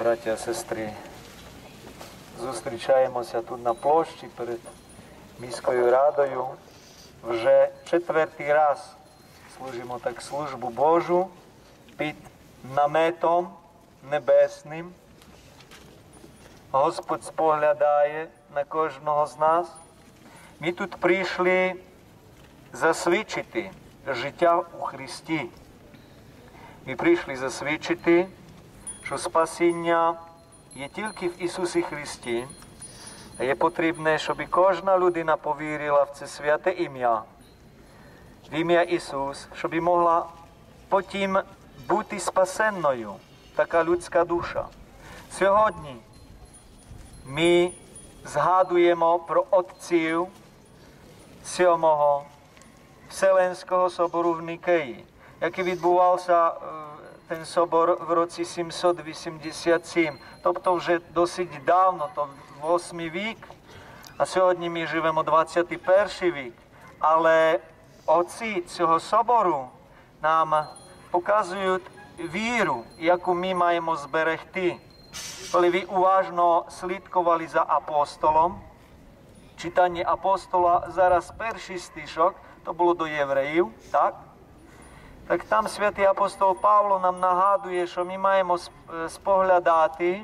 браття, сестри. Зустрічаємося тут на площі перед міською радою. Вже четвертий раз служимо так службу Божу під наметом небесним. Господь споглядає на кожного з нас. Ми тут прийшли засвідчити життя у Христі. Ми прийшли засвідчити, що спасіння є тільки в Ісусі Христі. Є потрібне, щоб кожна людина повірила в це святе ім'я, в ім'я Ісус, щоб могла потім бути спасенною, така людська душа. Сьогодні ми згадуємо про отців сьомого Вселенського собору в Нікеї, який відбувався е, ten собор в році 787, тобто вже досить давно, то 8 вік, а сьогодні ми живемо 21 вік. Але отці цього собору нам показують віру, яку ми маємо зберегти. Коли ви уважно слідкували за апостолом, читання апостола, зараз перший стишок, то було до євреїв, так? Так там святий апостол Павло нам нагадує, що ми маємо споглядати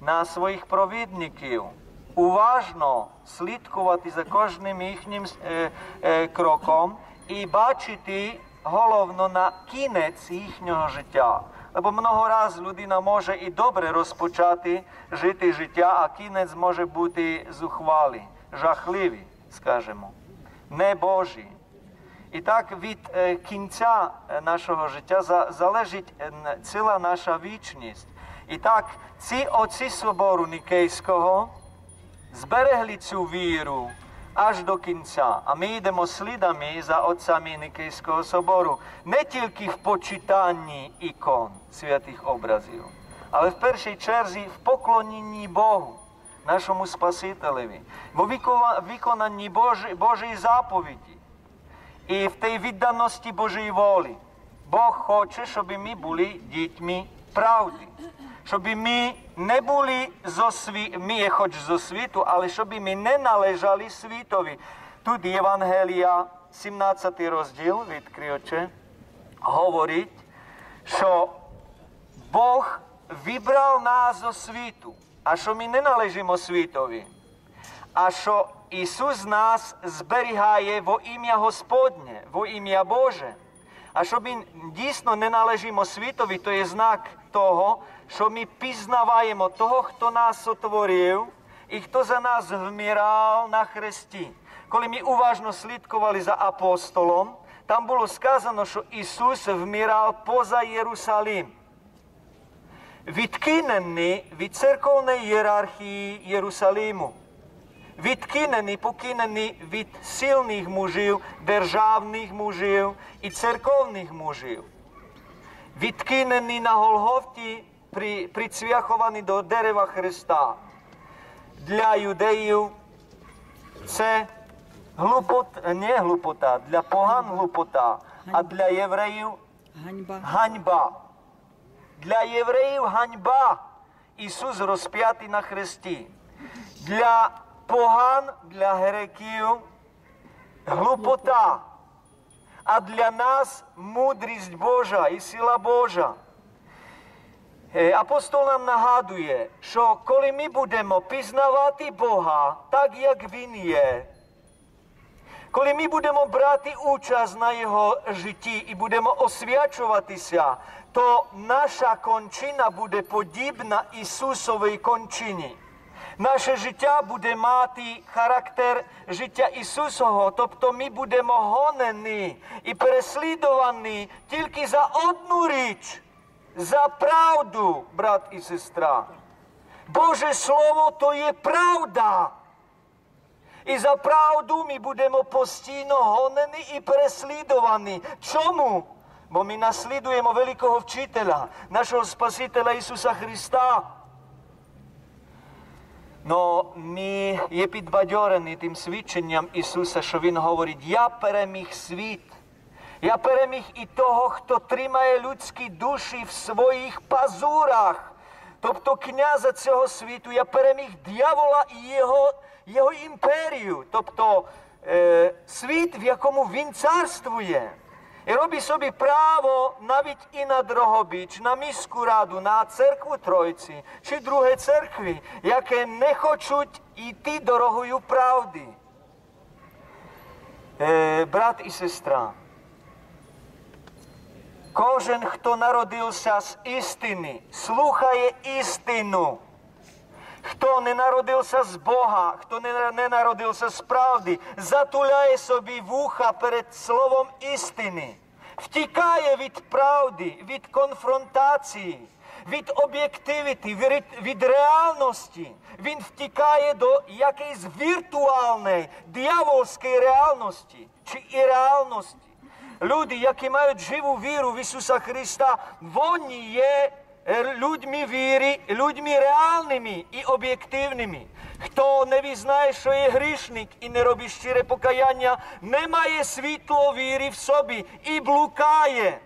на своїх провідників, уважно слідкувати за кожним їхнім е, е, кроком і бачити головно на кінець їхнього життя. Бо много раз людина може і добре розпочати жити життя, а кінець може бути зухвалий, жахливий, скажімо, не Божий. І так від е, кінця нашого життя залежить ціла наша вічність. І так ці отці собору Нікейського зберегли цю віру аж до кінця. А ми йдемо слідами за отцями Нікейського собору не тільки в почитанні ікон святих образів, але в першій черзі в поклонінні Богу, нашому Спасителеві, в виконанні Божої заповіді. І в тій відданості Божої волі. Бог хоче, щоб ми були дітьми правди. Щоб ми не були зо сві... ми є хоч зо світу, але щоб ми не належали світові. Тут Євангелія, 17 розділ, відкриючи, говорить, що Бог вибрав нас зо світу, а що ми не належимо світові. А що Ісус нас зберігає во ім'я Господнє, во ім'я Боже. А що ми дійсно не належимо світові, то є знак того, що ми пізнаваємо того, хто нас сотворив і хто за нас вмирав на хресті. Коли ми уважно слідкували за апостолом, там було сказано, що Ісус вмирав поза Єрусалим. Відкинений від церковної ієрархії Єрусалиму відкинені, покинені від сильних мужів, державних мужів і церковних мужів. Відкинені на Голгофті, при, прицвяховані до дерева Христа. Для юдеїв це глупота, не глупота, для поган глупота, а для євреїв Ганьба. ганьба. Для євреїв ганьба. Ісус розп'ятий на хресті. Для поган для греків глупота, а для нас мудрість Божа і сила Божа. Апостол нам нагадує, що коли ми будемо пізнавати Бога так, як Він є, коли ми будемо брати участь на Його житті і будемо освячуватися, то наша кончина буде подібна Ісусовій кончині. Наше життя буде мати характер життя Ісусового, тобто ми будемо гонені і переслідувані тільки за одну річ, за правду, брат і сестра. Боже Слово то є правда. І за правду ми будемо постійно гонені і переслідувані. Чому? Бо ми наслідуємо великого вчителя, нашого Спасителя Ісуса Христа. Но ми є підбадьорені тим свідченням Ісуса, що Він говорить, я переміг світ. Я переміг і того, хто тримає людські душі в своїх пазурах. тобто князя цього світу, я переміг дьявола і його, його імперію, тобто е, світ, в якому він царствує. І робить собі право навіть і на Дрогобіч, на міську раду, на церкву Тройці чи друге церкві, яке не хочуть йти дорогою правди. Е, брат і сестра, кожен, хто народився з істини, слухає істину. Хто не народився з Бога, хто не, народився з правди, затуляє собі вуха перед словом істини, втікає від правди, від конфронтації, від об'єктивіти, від, реальності. Він втікає до якоїсь віртуальної, диявольської реальності чи і. Люди, які мають живу віру в Ісуса Христа, вони є людьми віри, людьми реальними і об'єктивними. Хто не визнає, що є грішник і не робить щире покаяння, не має світло віри в собі і блукає.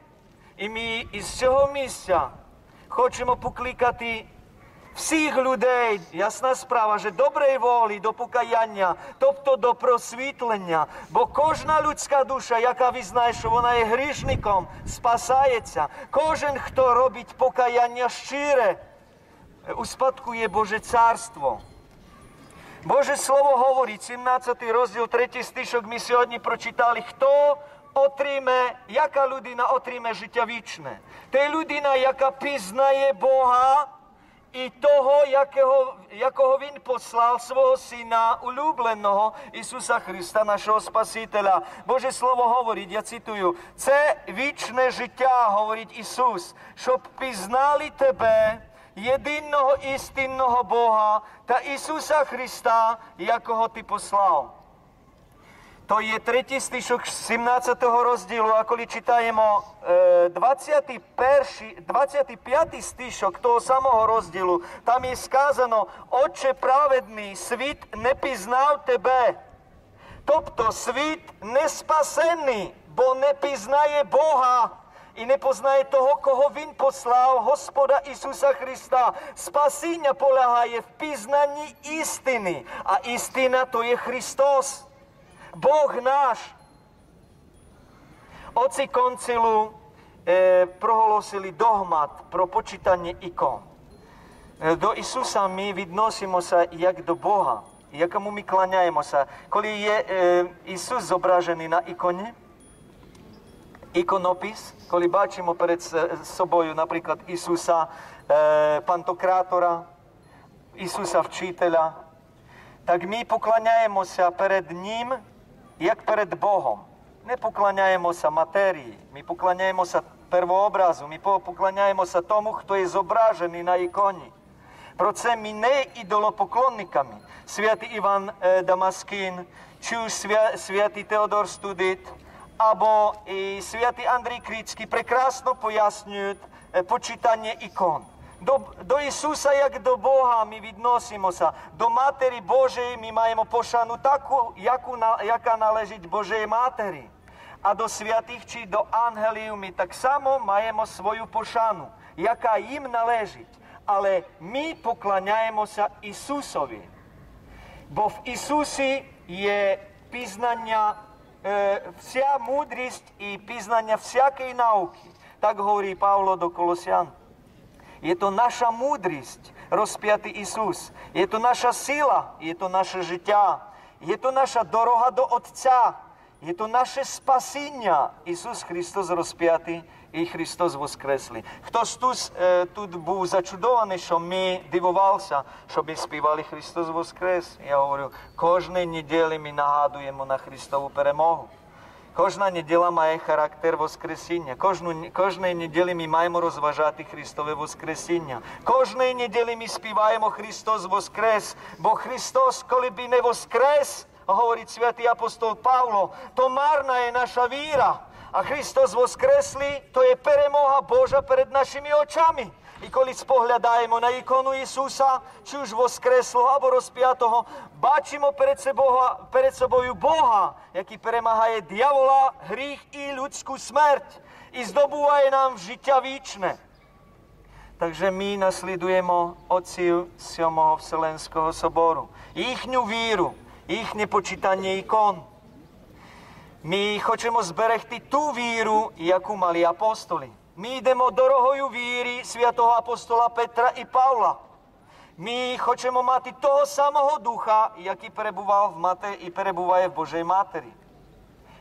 І ми із цього місця хочемо покликати всіх людей, ясна справа, що доброї волі до покаяння, тобто до просвітлення, бо кожна людська душа, яка визнає, що вона є грішником, спасається. Кожен, хто робить покаяння щире, успадкує Боже царство. Боже Слово говорить, 17 розділ, 3 стишок ми сьогодні прочитали, хто отриме, яка людина отриме життя вічне. Це людина, яка пізнає Бога і того, якого, якого Він послав свого Сина улюбленого Ісуса Христа, нашого Спасителя. Боже Слово говорить, я цитую, це вічне життя, говорить Ісус, щоб пізнали Тебе, єдиного істинного Бога та Ісуса Христа, якого Ти послав. То є третій стишок 17 розділу, а коли читаємо е, 21, 25 стишок того самого розділу, там є сказано, Отче праведний, світ не пізнав тебе. Тобто світ не спасений, бо не пізнає Бога і не познає того, кого Він послав, Господа Ісуса Христа. Спасіння полягає в пізнанні істини, а істина то є Христос. Бог наш. Оці концилу е, проголосили догмат про почитання ікон. Е, До Ісуса ми відносимося як до Бога, якому ми кланяємося. Коли є е, Ісус зображений на іконі, іконопис, коли бачимо перед собою, наприклад, Ісуса е, Пантократора, Ісуса Вчителя, так ми поклоняємося перед Ним, як перед Богом. Не поклоняємося матерії, ми поклоняємося первообразу, ми по- поклоняємося тому, хто є зображений на іконі. Про це ми не ідолопоклонниками. Святий Іван е, Дамаскин, чи свя, святий Теодор Студит, або і святий Андрій Крицький прекрасно пояснюють е, почитання ікон. До, до Ісуса, як до Бога, ми відносимося. До Матері Божої ми маємо пошану таку, яку, на- яка належить Божій Матері. А до святих чи до ангелів ми так само маємо свою пошану, яка їм належить. Але ми поклоняємося Ісусові. Бо в Ісусі є пізнання, е, вся мудрість і пізнання всякої науки. Так говорить Павло до Колосян. Є то наша мудрість, розп'ятий Ісус. Є то наша сила, є то наше життя, є то наша дорога до Отця, є то наше спасіння. Ісус Христос розп'ятий і Христос Воскреслий. Хтось тут, е, тут був зачудований, що ми дивувалися, що ми співали Христос Воскрес. Я говорю, кожної неділі ми нагадуємо на Христову перемогу. Кожна неділя має характер Воскресіння. Кожну, кожної неділі ми маємо розважати Христове Воскресіння. Кожної неділі ми співаємо Христос Воскрес, бо Христос, коли б не Воскрес, говорить святий апостол Павло, то марна є наша віра. А Христос Воскреслий, то є перемога Божа перед нашими очами. І коли споглядаємо на ікону Ісуса, чи ж Воскреслого або розп'ятого, бачимо перед собою, перед собою Бога, який перемагає дьявола, гріх і людську смерть і здобуває нам життя вічне. Takže my наслідуємо отців Сьомого Вселенського собору, їхню віру, їхнє почитання ікон. Ми хочемо зберегти ту віру, яку мали апостоли. Ми йдемо дорогою віри святого апостола Петра і Павла. Ми хочемо мати того самого духа, який перебував в мате і перебуває в Божій Матері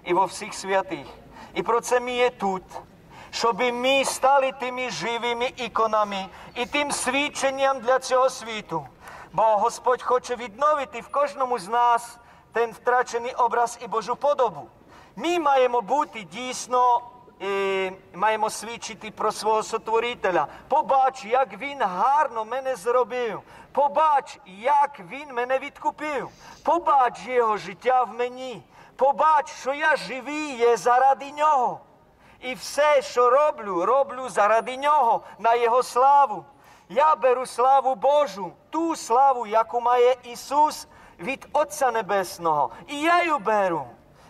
і во всіх святих. І про це ми є тут, щоб ми стали тими живими іконами і тим свідченням для цього світу. Бо Господь хоче відновити в кожному з нас ten втрачений образ і Божу подобу. Ми маємо бути дійсно, е, маємо свідчити про свого сотворителя. Побач, як він гарно мене зробив. Побач, як він мене відкупив. Побач його життя в мені. Побач, що я живий є заради нього. І все, що роблю, роблю заради нього, на Його славу. Я беру славу Божу, ту славу, яку має Ісус від Отця Небесного. І я її беру.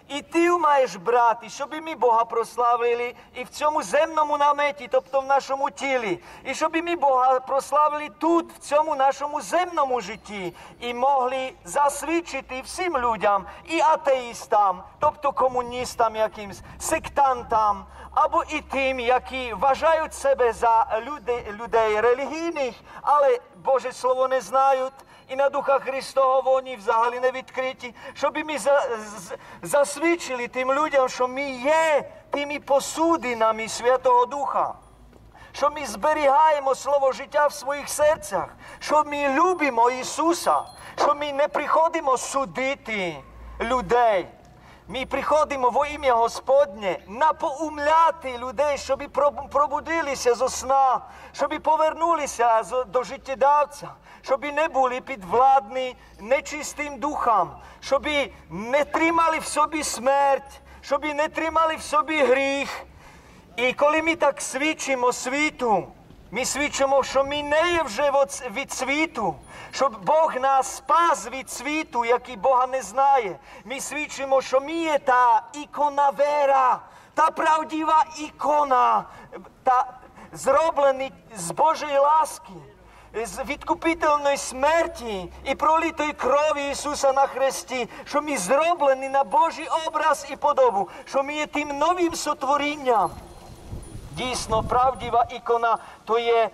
І ти маєш брати, щоб і ми Бога прославили і в цьому земному наметі, тобто в нашому тілі, і щоб і ми Бога прославили тут, в цьому нашому земному житті, і могли засвідчити всім людям, і атеїстам, тобто комуністам якимсь, сектантам, або і тим, які вважають себе за людей, людей релігійних, але Боже Слово не знають. І на Духа Христового вони взагалі не відкриті, щоб ми за, з, засвідчили тим людям, що ми є тими посудинами Святого Духа, що ми зберігаємо слово життя в своїх серцях, що ми любимо Ісуса, що ми не приходимо судити людей. Ми приходимо во ім'я Господнє напоумляти людей, щоб пробудилися зо сна, щоб повернулися до життєдавця, щоб не були підвладні нечистим духам, щоб не тримали в собі смерть, щоб не тримали в собі гріх. І коли ми так свідчимо світу, ми свідчимо, що ми не є вже від світу, щоб Бог нас спас від світу, який Бога не знає. Ми свідчимо, що ми є та ікона вера, та правдива ікона, та зроблені з Божої ласки, з відкупительної смерті і пролитої крові Ісуса на хресті, що ми зроблені на Божий образ і подобу, що ми є тим новим сотворінням. Дійсно, правдива ікона то є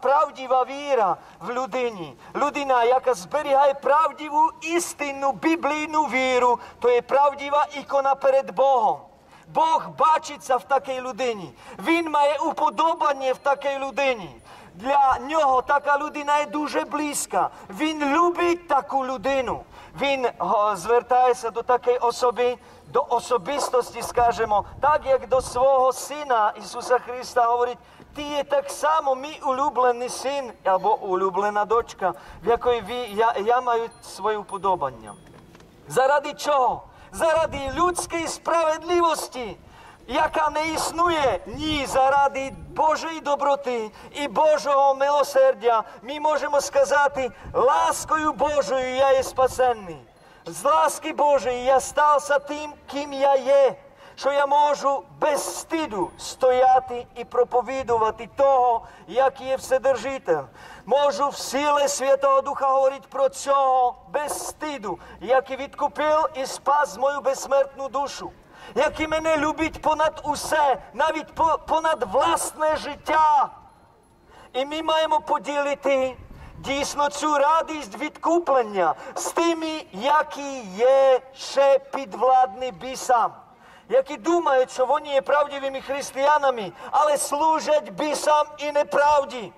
правдива віра в людині. Людина, яка зберігає правдиву істинну біблійну віру, то є правдива ікона перед Богом. Бог бачиться в такій людині. Він має уподобання в такій людині. Для нього така людина є дуже близька. Він любить таку людину. Він звертається до такої особи, до особистості, скажімо, так як до свого Сина Ісуса Христа говорить, ти є так само мій улюблений син або улюблена дочка, в якої ви, я, я маю своє вподобання. Заради чого? Заради людської справедливості, яка не існує ні заради Божої доброти і Божого милосердя. Ми можемо сказати, ласкою Божою я є спасенний. З ласки Божої я стався тим, ким я є що я можу без стиду стояти і проповідувати того, як є Вседержитель. Можу в силі Святого Духа говорити про цього без стиду, який відкупив і спас мою безсмертну душу, який мене любить понад усе, навіть понад власне життя. І ми маємо поділити дійсно цю радість відкуплення з тими, які є ще підвладні бісам які думають, що вони є правдивими християнами, але служать бісам і неправді.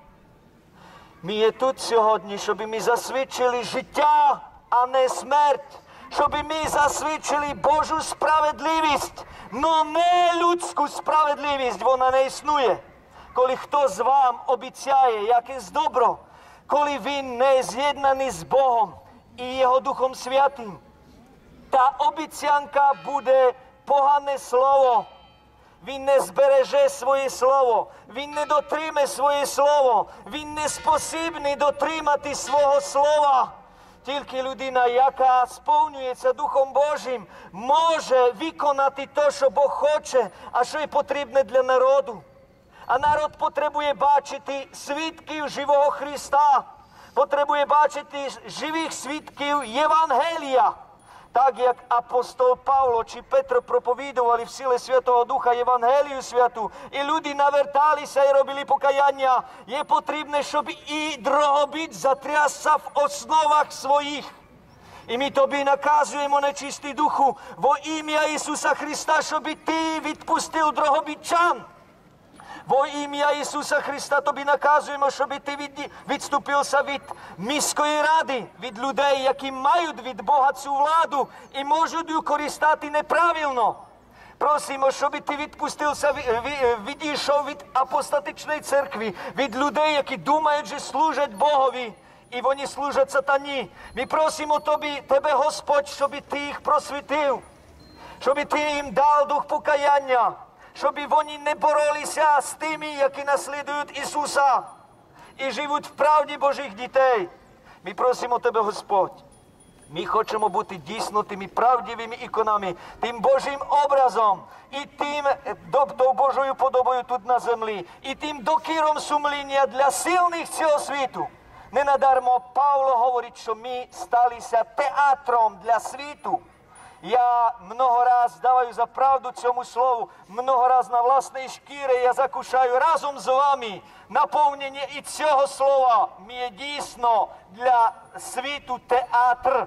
Ми є тут сьогодні, щоб ми засвідчили життя, а не смерть, щоб ми засвідчили Божу справедливість, но не людську справедливість, вона не існує. Коли хтось вам обіцяє якесь добро, коли він не з'єднаний з Богом і Його Духом Святим, та обіцянка буде погане слово. Він не збереже своє слово, він не дотриме своє слово, він не спосібний дотримати свого слова. Тільки людина, яка сповнюється Духом Божим, може виконати те, що Бог хоче, а що й потрібне для народу. А народ потребує бачити свідків живого Христа, потребує бачити живих свідків Євангелія. Так як апостол Павло чи Петро проповідували в силі Святого Духа Євангелію святу, і люди наверталися і робили покаяння, є потрібне, щоб і дрогобіт затрясся в основах своїх. І ми тобі наказуємо, нечистий духу, во ім'я Ісуса Христа, щоб ти відпустив дрогобітчан. Во ім'я Ісуса Христа тобі наказуємо, щоб ти від, відступився від міської ради, від людей, які мають від Бога цю владу і можуть її користати неправильно. Просимо, щоб ти відпустився, ві- ві- відійшов від апостатичної церкви, від людей, які думають, що служать Богові. І вони служать сатані. Ми просимо тобі, тебе, Господь, щоб ти їх просвітив щоб ти їм дав дух покаяння, щоб вони не боролися з тими, які наслідують Ісуса і живуть в правді Божих дітей. Ми просимо Тебе, Господь. Ми хочемо бути дійсно тими правдивими іконами, тим Божим образом і тим тобто Божою подобою тут на землі, і тим докіром сумління для сильних цього світу. Не надармо Павло говорить, що ми сталися театром для світу. Я много раз даваю за правду цьому слову, много раз на власній шкірі я закушаю разом з вами наповнення і цього слова. Є дійсно для світу театр.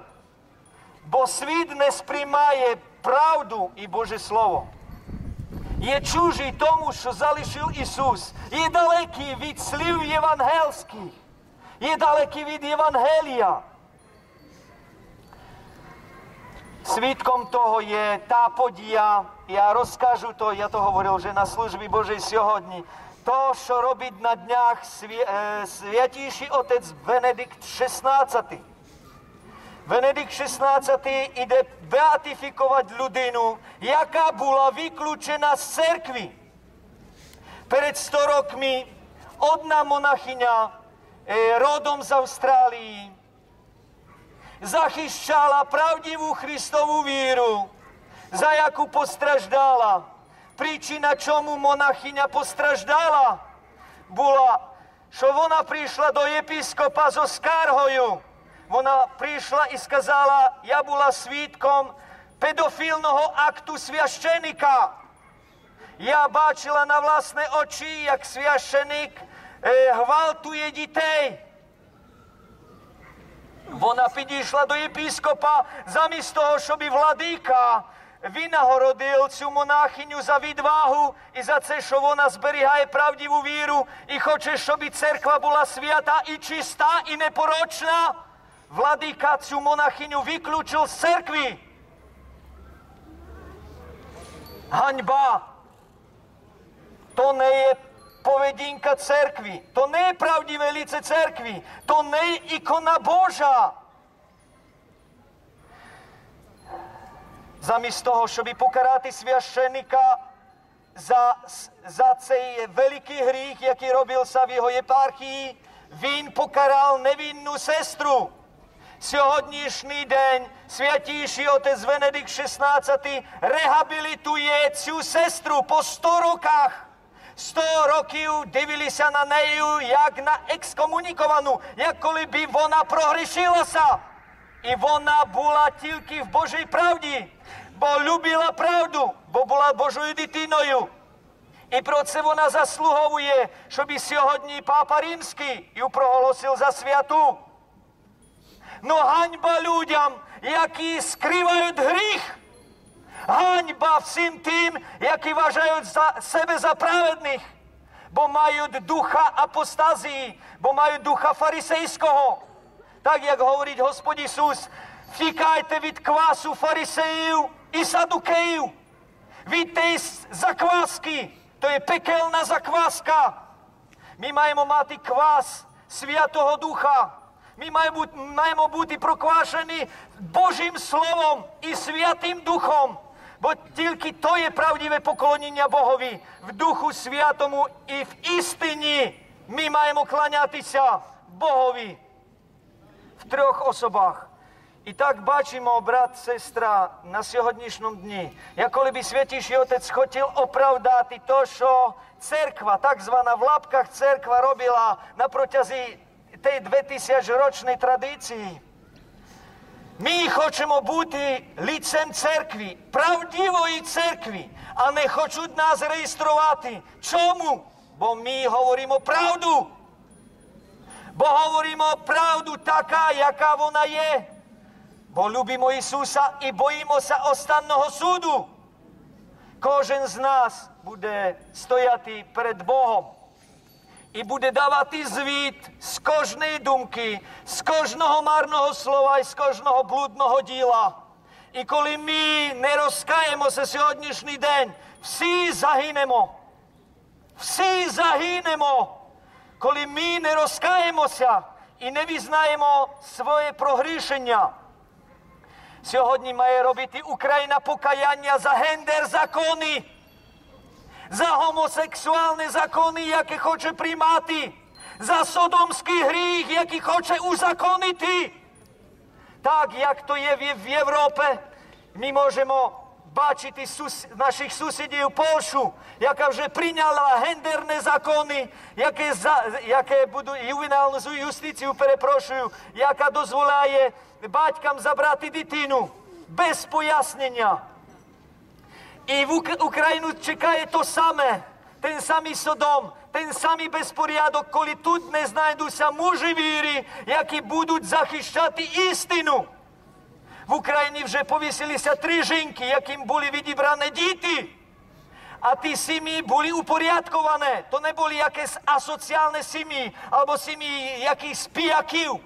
Бо світ не сприймає правду і Боже Слово. Є чужий тому, що залишив Ісус. Є далекий від слів євангельських. Є далекий від Євангелія. Свідком того є та подія. Я розкажу то, я то говорив вже на службі Божій сьогодні. То, що робить на днях свя- е, святіший отець Венедикт XVI. Венедикт XVI іде беатифікувати людину, яка була виключена з церкви. Перед 100 роками одна монахиня е, родом з Австралії zachiščala pravdivú Christovú víru, za jakú postraždala. Príčina, čomu monachyňa postraždala, bola, že ona prišla do episkopa zo Skárhoju. Ona prišla i skazala, ja bola svítkom pedofilného aktu sviaščenika. Ja báčila na vlastné oči, jak sviaščenik eh, e, hvaltuje ditej. Вона підійшла до єпископа замість того, щоб і владика винагородив цю монахиню за відвагу і за це, що вона зберігає правдиву віру і хоче, щоб і церква була свята і чиста, і непорочна. Владика цю монахиню виключив з церкви. Ганьба. То не є поведінка церкви, то не є правдиве лице церкви, то не є ікона Божа. Замість того, щоб покарати священника за, за цей великий гріх, який робився в його єпархії, він покарав невинну сестру. Сьогоднішній день святіший отець Венедикт XVI рehabilituje цю сестру по 100 роках. 100 років дивилися на нею як на екскомуніковану, як коли б вона прогрішилася. І вона була тільки в Божій правді, бо любила правду, бо була Божою дитиною. І про це вона заслуговує, щоб і сьогодні Папа Римський її проголосив за святу. Ну ганьба людям, які скривають гріх. Ганьба всім тим, які вважають за себе за праведних, бо мають духа апостазії, бо мають духа фарисейського. Так як говорить Господь Ісус, втікайте від квасу фарисеїв і садукеїв, від тієї закваски, то є пекельна закваска. Ми маємо мати квас Святого Духа. Ми маємо бути, проквашені Божим Словом і Святим Духом. Бо тільки то є правдиве поклоніння Богові в Духу Святому і в істині ми маємо кланятися Богові в трьох особах. І так бачимо, брат, сестра, на сьогоднішньому дні, як коли би Святіший Отець хотів оправдати то, що церква, так звана в лапках церква робила на протязі тієї 2000-річної традиції. Ми хочемо бути лицем церкви, правдивої церкви, а не хочуть нас реєструвати. Чому? Бо ми говоримо правду. Бо говоримо правду така, яка вона є. Бо любимо Ісуса і боїмося останнього суду. Кожен з нас буде стояти перед Богом і буде давати звіт з кожної думки, з кожного марного слова і з кожного блудного діла. І коли ми не розкаємося сьогоднішній день, всі загинемо. Всі загинемо. Коли ми не розкаємося і не візнаємо своє прогрішення. Сьогодні має робити Україна покаяння за гендер закони за гомосексуальні закони, які хоче приймати, за содомський гріх, який хоче узаконити. Так, як то є в- в Європі, ми можемо бачити сус... наших сусідів Польщу, яка вже прийняла гендерні закони, яке, за... яке буду... ювенальну юстицію, перепрошую, яка дозволяє батькам забрати дитину без пояснення. І в Україну чекає то саме, ten самий Содом, ten самий безпорядок, коли тут не знайдуться мужі віри, які будуть захищати істину. В Україні вже повісилися три жінки, яким були відібрані діти. А ті сім'ї були упорядковані. То не були якісь асоціальні сім'ї або сім'ї якихось піяків.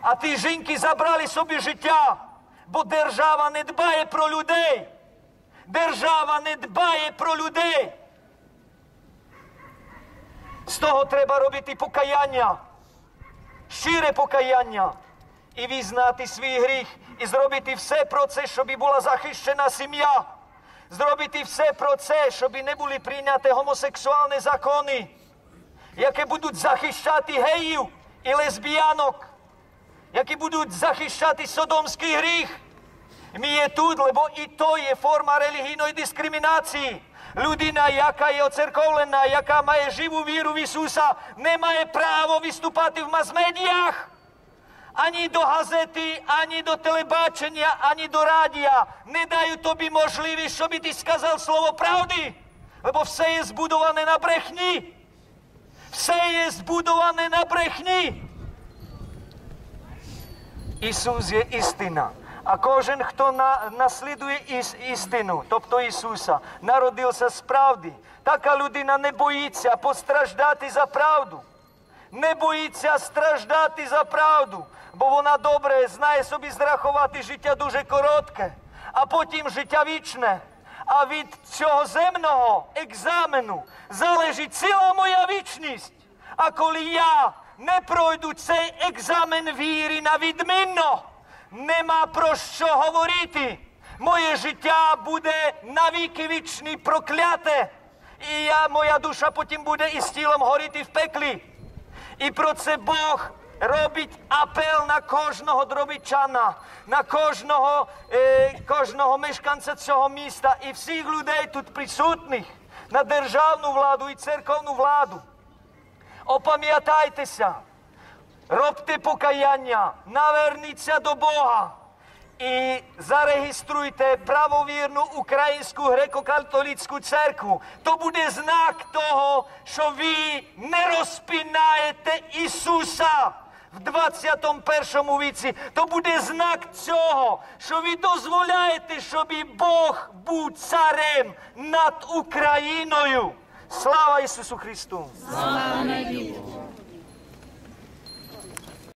А ті жінки забрали собі життя, бо держава не дбає про людей. Держава не дбає про людей. З того треба робити покаяння, щире покаяння і візнати свій гріх, і зробити все про це, щоб була захищена сім'я. Зробити все про це, щоб не були прийняті гомосексуальні закони, які будуть захищати геїв і лесбіянок, які будуть захищати содомський гріх. Mijetud, lebo i to je forma religijnoj diskriminaciji. Ljudina jaka je ocerkovljena, jaka maje živu víru v Isusa, nemá je pravo vistupati v masmedijah. Ani do gazeti, ani do telebáčenia, ani do radija ne daju tobi možljivi, što by ti skazal slovo pravdy, Lebo vse je zbudované na brechni. Vse je zbudované na brechni. Isus je istina. А кожен, хто на, наслідує іс, істину, тобто Ісуса, народився з правди. Така людина не боїться постраждати за правду. Не боїться страждати за правду, бо вона добре знає собі зрахувати життя дуже коротке, а потім життя вічне. А від цього земного екзамену залежить ціла моя вічність. А коли я не пройду цей екзамен віри на відмінно, нема про що говорити. Моє життя буде навіки вічні прокляте, і я, моя душа потім буде із тілом горіти в пеклі. І про це Бог робить апел на кожного дробичана, на кожного, е, кожного мешканця цього міста і всіх людей тут присутніх, на державну владу і церковну владу. Опам'ятайтеся, робте покаяння, наверніться до Бога і зареєструйте правовірну українську греко-католицьку церкву. То буде знак того, що ви не розпинаєте Ісуса. В 21 віці то буде знак цього, що ви дозволяєте, щоб Бог був царем над Україною. Слава Ісусу Христу!